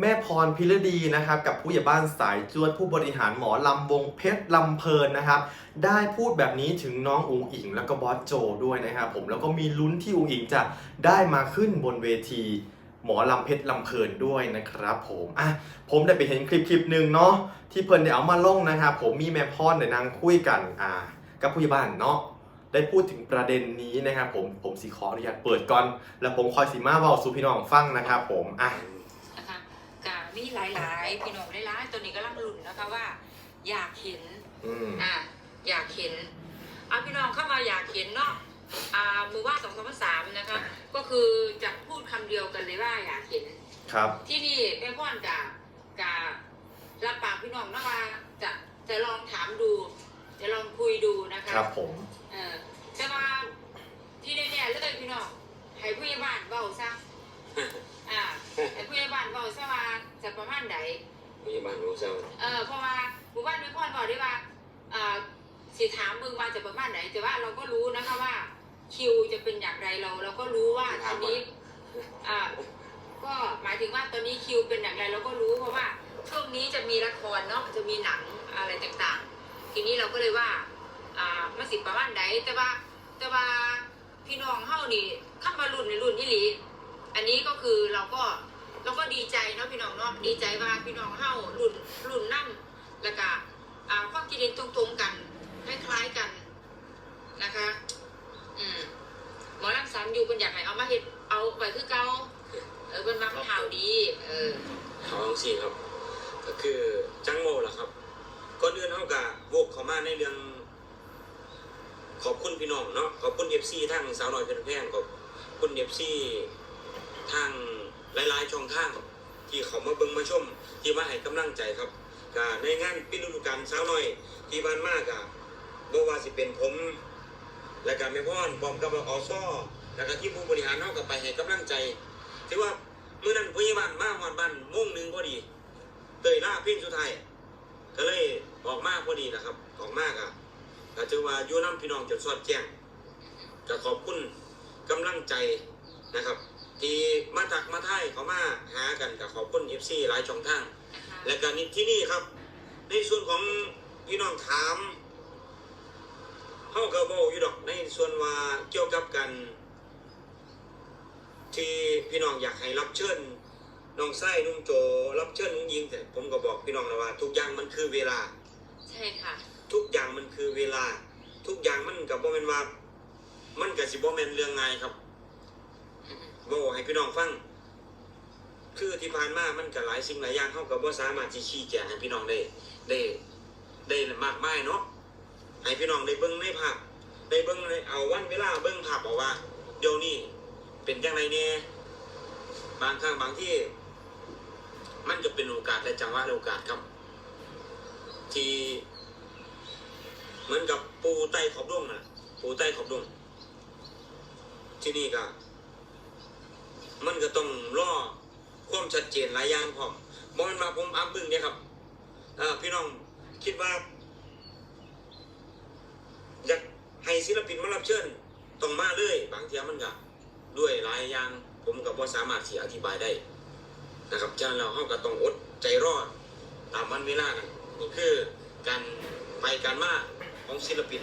แม่พรพิรดีนะครับกับผู้ใหญ่บ้านสายจวดผู้บริหารหมอลำวงเพชรลำเพลินนะครับ ได้พูดแบบนี้ถึงน้องอุ๋งอิงแล้วก็บอสโจด้วยนะครับผมแล้วก็มีลุ้นที่อุ๋งอิงจะได้มาขึ้นบนเวที หมอลำเพชรลำเพลินด้วยนะครับผมอะผมได้ไปเห็นคลิปคลิปหนึ่งเนาะที่เพิ่นได้เอามาลงนะครับผมมีแม่พรได้นางคุยกันอ่ากับผู้ใหญ่บ้านเนาะได้พูดถึงประเด็นนี้นะครับผมผมสิขออนุญาตเปิดก่อน แล้วผมคอยสิมาเว้าสู่พี่น้องฟังนะครับผมอะ มีหลายๆพี่น้องหลายๆตัวนี้ก็ลังลุ้นนะคะว่า อยากเห็นอืมอ่าอยากเห็นเอาพี่น้องเข้ามาอยากเห็นเนาะอ่ามือว่าสองสามสามนะคะ ก็คือจะพูดคำเดียวกันเลยว่าอยากเห็น ครับ ที่นี่แม่พ่อนกะกะรับปากพี่น้องนะว่าจะจะลองถามดู จะลองคุยดูนะคะครับผม เออแต่ว่าที่แน่ๆเลยพี่น้องให้ผู้ใหญ่บ้านเบาซะอ่า ให้ผู้ใหญ่บ้านเบาซะว่าจะประมาณใดพยาบาลรู้เศร้าเออเพราะว่าหมู่บ้านไม่พ่อนบอกได้ว่าอ่าสิถามมึงว่าจะประมาณไหนแต่ว่าเราก็รู้นะคะว่า คิวจะเป็นอย่างไรเรา เราก็รู้ว่าตอนนี้อ่าก็หมายถึงว่าตอนนี้คิวเป็นอย่างไรเราก็รู้เพราะว่าช่วงนี้จะมีละครเนาะจะมีหนังอะไรต่างๆ ทีนี้เราก็เลยว่า อ่ามาสิประมาณไหนแต่ว่าแต่ว่าพี่น้องเฮานี่เข้ามารุ่นในรุ่นนี่หลี อันนี้ก็คือเราก็เราก็ดีใจเนาะพี่น้องเนาะดีใจว่าพี่น้องเฮารุ่นรุ่นนั่แล้วก็อ่าความคิดเห็นตรงๆกันคล้ายๆกันนะคะ อืมหมอลำสามอยู่เป็นอยากไหนเอามาเฮ็ดเอาไปคือเก่าเออเป็นบางข่าวดี เออเขาสี่ครับ ก็คือจังโมล่ะครับก่อนอื่นเขากะวกเขามาในเรื่อง ขอบคุณพี่น้องเนาะขอบคุณเอฟซีทางสาวน้อยเพชรแพงขอบคุณเอฟซี ทางหลายๆช่องทางที่เขามาเบิ่งมาชม ที่มาให้กำลังใจครับกะในงานปิดฤดูกาลสาวน้อย ที่บ้านมากกะบ่ว่าสิเป็นผม และการแม่พ่อนพร้อมกับอซอแล้วก็ที่ผู้บริหารเฮากับไปให้กำลังใจถือว่าเมื้อนั้นผู้ใหญ่บ้านมาฮอดบ้านโมงหนึงพอดี เตยล่าพียงสุดท้ายก็เลยออกมากพอดีนะครับออกมากอะก็ถือว่าอยู่น้ำพี่น้องจนสอดแจ้งก็ขอบคุณกำลังใจนะครับ ที่มาตักมาท่ายเขามาหากันกับขอบคุณเอฟซีหลายช่องทางนะคะและการนี้ที่นี่ครับ ในส่วนของพี่น้องถามเฮาก็เว้าอยู่ดอกในส่วนว่าเกี่ยวกับกัน ที่พี่น้องอยากให้รับเชิญน้องไส้นุ่งโจ รับเชิญนุ่งยิงแต่ผมก็บอกพี่น้องแล้วว่า ทุกอย่างมันคือเวลา ใช่ค่ะ ทุกอย่างมันคือเวลา ทุกอย่างมันกับบ่แม่นว่า มันกับสิบ่แม่นเรื่องง่ายครับ บอกให้พี่น้องฟัง คือที่ผ่านมามันก็หลายสิ่งหลายอย่างเฮาก็บ่สามารถสิชี้แจงให้พี่น้องได้ ได้ได้มากมายเนาะให้พี่น้องได้เบิ่งในภาพได้เบิ่งในเอาวันเวลาเบิ่งภาพเอาว่าเดี๋ยวนี้เป็นจังไดแน่บางครั้งบางที่ มันก็เป็นโอกาสและจังหวะและโอกาสครับ ที่เหมือนกับปูไต้ขอบดงนะปูไต้ขอบดงที่นี่ก็ มันก็ต้องรอความชัดเจนหลายอย่างพร้อมบอมันมาผมอัพบึ้งเนี่ยครับอพี่น้องคิดว่าอยากให้ศิลปินมารับเชิญต้องมาเลย บางทีมันก็ด้วยหลายอย่างผมก็บ่สามารถที่อธิบายได้ นะครับฉะนั้นเราเขาก็ต้องอดใจรอดตามวันเวลานั้นนี่คือการไปการมาของศิลปิน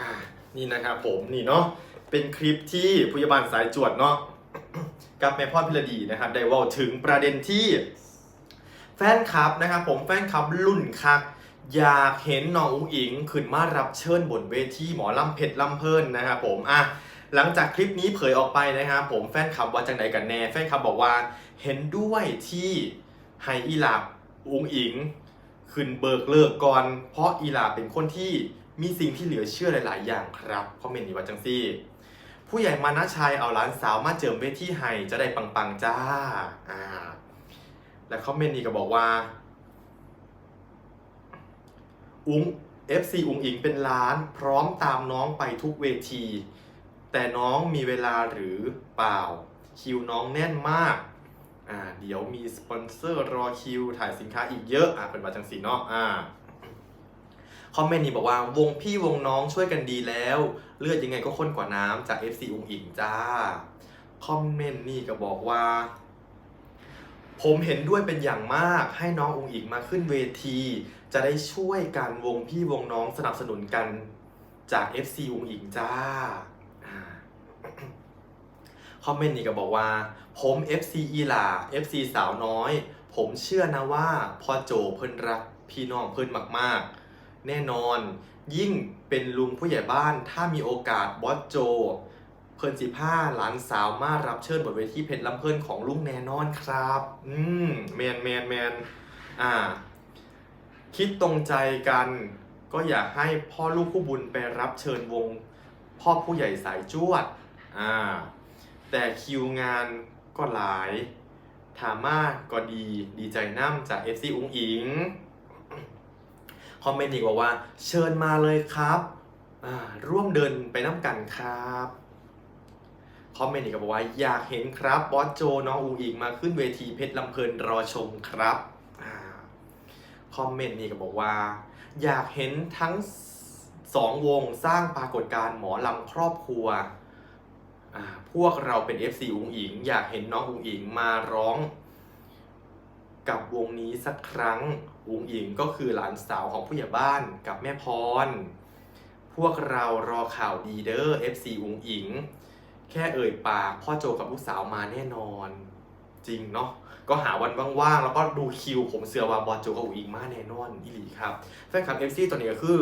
อ่า นี่นะครับผมนี่เนาะเป็นคลิปที่ผู้ใหญ่บ้านสายจวดเนาะกับแม่พ่อพิรดีนะครับได้ว่าถึงประเด็นที่แฟนคลับนะครับผมแฟนคลับรุ่นคักอยากเห็นน้องอุ๋งอิงขึ้นมารับเชิญบนเวทีหมอลำเพชรลำเพลินนะครับผมอะหลังจากคลิปนี้เผยออกไปนะครับผมแฟนคลับว่าจังใดกันแน่แฟนคลับบอกว่าเห็นด้วยที่ให้อีหลาบอุ๋งอิง ขึ้นเบิกเลิกก่อน เพราะอีหลาเป็นคนที่ มีสิ่งที่เหลือเชื่อหลาย ๆ อย่างครับคอมเมนต์นี้ว่าจังซี่ ผู้ใหญ่มานะชัยเอาหลานสาวมาเจิมเวทีให้จะได้ปัง ๆ จ้าอ่าและคอมเมนต์นี้ก็บอกว่า อุ้ง FC อุงอิงเป็นล้าน พร้อมตามน้องไปทุกเวที แต่น้องมีเวลาหรือเปล่า คิวน้องแน่นมากอ่าเดี๋ยวมีสปอนเซอร์รอคิวถ่ายสินค้าอีกเยอะอ่าเป็นมาจังสีเนาะอ่า คอมเมนต์นี้บอกว่าวงพี่วงน้องช่วยกันดีแล้ว เลือดยังไงก็ข้นกว่าน้ำจาก FC อุงอิงจ้าคอมเมนต์นี่ก็บอกว่า ผมเห็นด้วยเป็นอย่างมากให้น้ององอิงมาขึ้นเวที จะได้ช่วยกันวงพี่วงน้องสนับสนุนกันจาก FC อุงอิงจ้าคอมเมนต์นี้ก็บอกว่า ผม FC อีหลา FC สาวน้อย ผมเชื่อนะว่าพ่อโจเพิ่นรักพี่น้องเพิ่นมากๆ แน่นอน ยิ่งเป็นลุงผู้ใหญ่บ้าน ถ้ามีโอกาสบอสโจ เพิ่นสิผ้าหลานสาวมารับเชิญบทเวทีเพชรลำเพิ่นของลุงแน่นอนครับ อืมแมนแมนแมนอ่า คิดตรงใจกัน ก็อยากให้พ่อลูกผู้บุญไปรับเชิญวง พ่อผู้ใหญ่สายจวด อ่า แต่คิวงานก็หลายถามมากก็ดีดีใจน้ำจาก FC อุ้งอิง อมเมนต์อีกบอกว่า เชิญมาเลยครับร่วมเดินไปน้ำกันครับคอมเมนต์อีกก็บอกว่าอยากเห็นครับบอสโจน้องอุงอิงมาขึ้นเวทีเพชรลำเพลินรอชมครับคอมเมนต์นี่ก็บอกว่า อยากเห็นทั้งสองวงสร้างปรากฏการณ์หมอลำครอบครัว พวกเราเป็น FC อุงอิง อยากเห็นน้องอุงอิงมาร้อง กับวงนี้สักครั้งอุงอิงก็คือหลานสาวของผู้ใหญ่บ้านกับแม่พร พวกเรารอข่าวดีเด้อ FC อุงอิง แค่เอ่ยปากพ่อโจกับลูกสาวมาแน่นอน จริงเนาะก็หาวันว่างๆ แล้วก็ดูคิวผมเสือว่าบอลโจกับอุ๋งอิงมาแน่นอนอีหลีครับแฟนคลับเอฟซีตัวนี้ก็คือ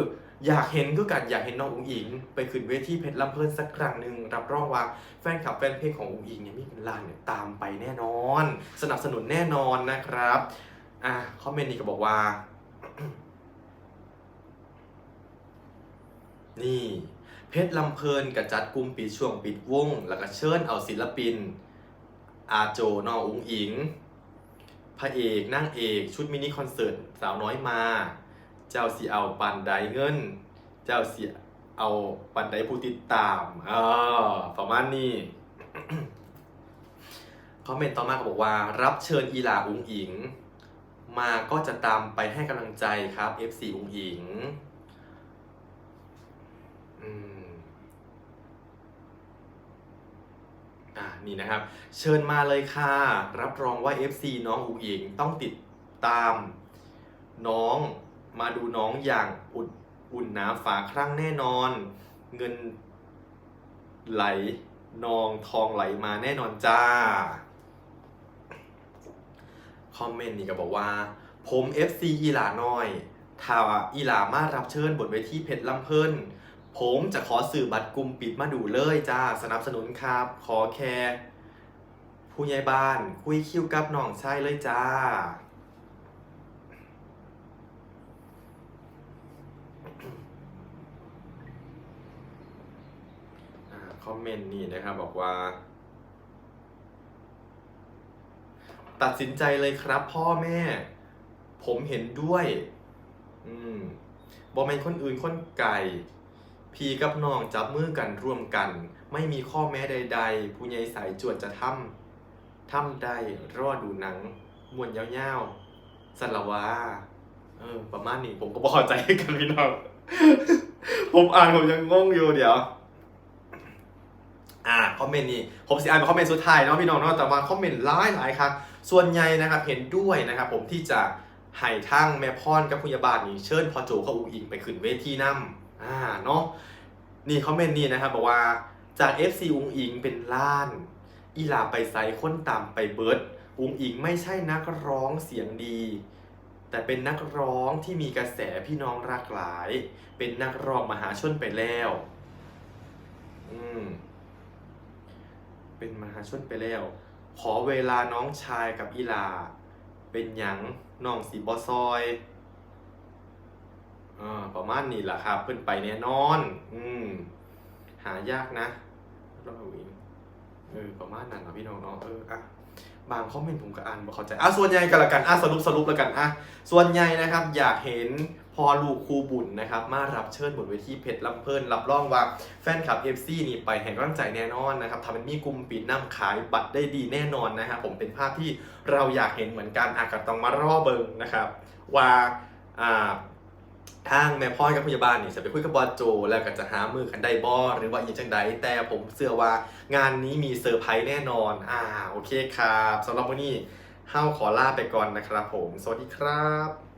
อยากเห็นคือกันอยากเห็นน้องอุ๋งอิง ไปขึ้นเวทีเพชรลำเพลินสักครั้งหนึ่งรับรองว่าแฟนคลับแฟนเพลงของอุ๋งอิงเนี่ยมีเป็นล้านเนี่ยตามไปแน่นอน สนับสนุนแน่นอนนะครับอะคอมเมนต์นี้ก็บอกว่า นี่เพชรลำเพลินกับจัดกลุ่มปิดช่วงปิดวง แล้วก็เชิญเอาศิลปิน อาโจนออุ๋งอิง พระเอกนั่งเอกชุดมินิคอนเสิร์ตสาวน้อยมา เจ้าสีเอาปันไดเงิน เจ้าสีเอาปันไดผู้ติดตามเออประมาณนี้คอมเมนต์ต่อมาก็บอกว่า รับเชิญอีหลาอุงอิง มาก็จะตามไปให้กำลังใจครับ FC อุงอิงอืมอ่านี่นะครับ เชิญมาเลยค่ะ รับรองว่า FC น้องอุ๋งอิงต้องติดตาม น้อง มาดูน้องอย่างอุ่นอุ่นหนาฝาครั่งแน่นอน เงินไหลนองทองไหลมาแน่นอนจ้า คอมเมนต์นี่ก็บอกว่า ผม FC อีหลาน้อยถ้าอีหลามารับเชิญบนเวทีเพชรลำเพิ่นผมจะขอสื่อบัตรกลุ่มปิดมาดูเลยจ้า สนับสนุนครับ ขอแค่ผู้ใหญ่บ้าน คุยคิวกับน้องชายเลยจ้า อ่า คอมเมนต์นี่นะครับบอกว่า ตัดสินใจเลยครับพ่อแม่ ผมเห็นด้วย อืมบอแมนคนอื่นคนไก่พี่กับน้องจับมือกันร่วมกัน ไม่มีข้อแม้ใด ๆ ผู้ใหญ่สายจวดจะทำทำได้รอดูหนังมวนยาวๆสันละวาเออ ประมาณนี้ผมก็บเข้าใจกันพี่น้อง ผมอ่านผมยังงงอยู่เดี๋ยว อ่าคอมเมนต์นี้ผมสิอ่านเป็นคอมเมนต์สุดท้ายเนาะพี่น้องเนาะแต่ว่าคอมเมนต์หลายหลายครับส่วนใหญ่นะครับเห็นด้วยนะครับผมที่จะให้ทั้งแม่พรกับพยาบาลนี่เชิญพอโจเขาอุงอิงไปขึ้นเวทีนำอ่าเนาะนี่คอมเมนต์นี้นะครับบอกว่าจาก FC อุงอิงเป็นล้าน อีหลาไปไซค้นตามไปเบิร์ดอุงอิงไม่ใช่นักร้องเสียงดี แต่เป็นนักร้องที่มีกระแสพี่น้องรักหลาย เป็นนักร้องมหาชนไปแล้ว อืม เป็นมหาชนไปแล้ว ขอเวลาน้องชายกับอีลา เป็นหยังน้องสีบอซอยอประมาณนี้แหละครับเพิ่นไปแน่นอน อืมหายากนะรอบวิงเออประมาณนั้นนะพี่น้องเนาะเอออะบางคอมเมนต์ผมก็อ่านบ่เข้าใจอะส่วนใหญ่กันละกันอะสรุปสรุปแล้วกันอะส่วนใหญ่นะครับ อยากเห็น พอลูกครูบุญนะครับ มารับเชิญบนเวทีเพชรลำเพลินรับรองว่าแฟนคลับ FC นี่ไปแห่งกำลังใจแน่นอนนะครับทำเป็นมีกลุ่มปิดน้ำขายบัตรได้ดีแน่นอนนะครับผมเป็นภาพที่เราอยากเห็นเหมือนกันอาจจะต้องมารอเบิงนะครับ ว่าอ่าทางแม่พ่อกับพยาบาลนี่จะไปคุยกับบอสโจ แล้วก็จะหามือกันได้บอหรือว่าอีกจังใดแต่ผมเชื่อว่างานนี้มีเซอร์ไพรส์แน่นอนอ่าโอเคครับสำหรับวันนี้ห้าวขอลาไปก่อนนะครับผม สวัสดีครับ